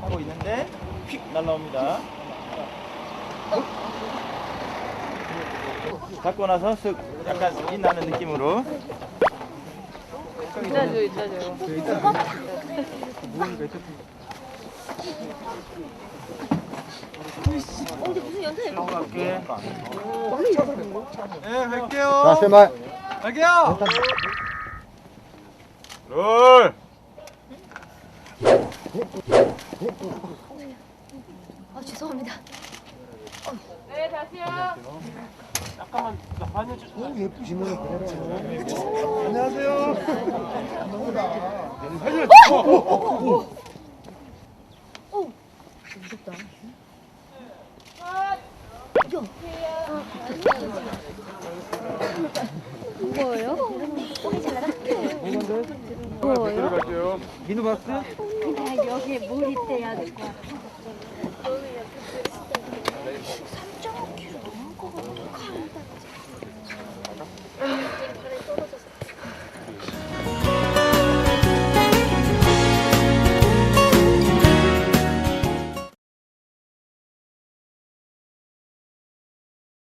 하고 있는데 휙 날라옵니다. 잡고 나서 쓱 약간 빛나는 느낌으로 있다죠, 있다죠. 갈게. 네, 갈게요. 자, 세 말. 갈게요. 롤. 아 죄송합니다. 네, 다시요. 예쁘시네. 안녕하세요. 무거워요? 어, 네, 들어가요. 민우 봤어요? 아, 여기에 물 있대야 될것 같아.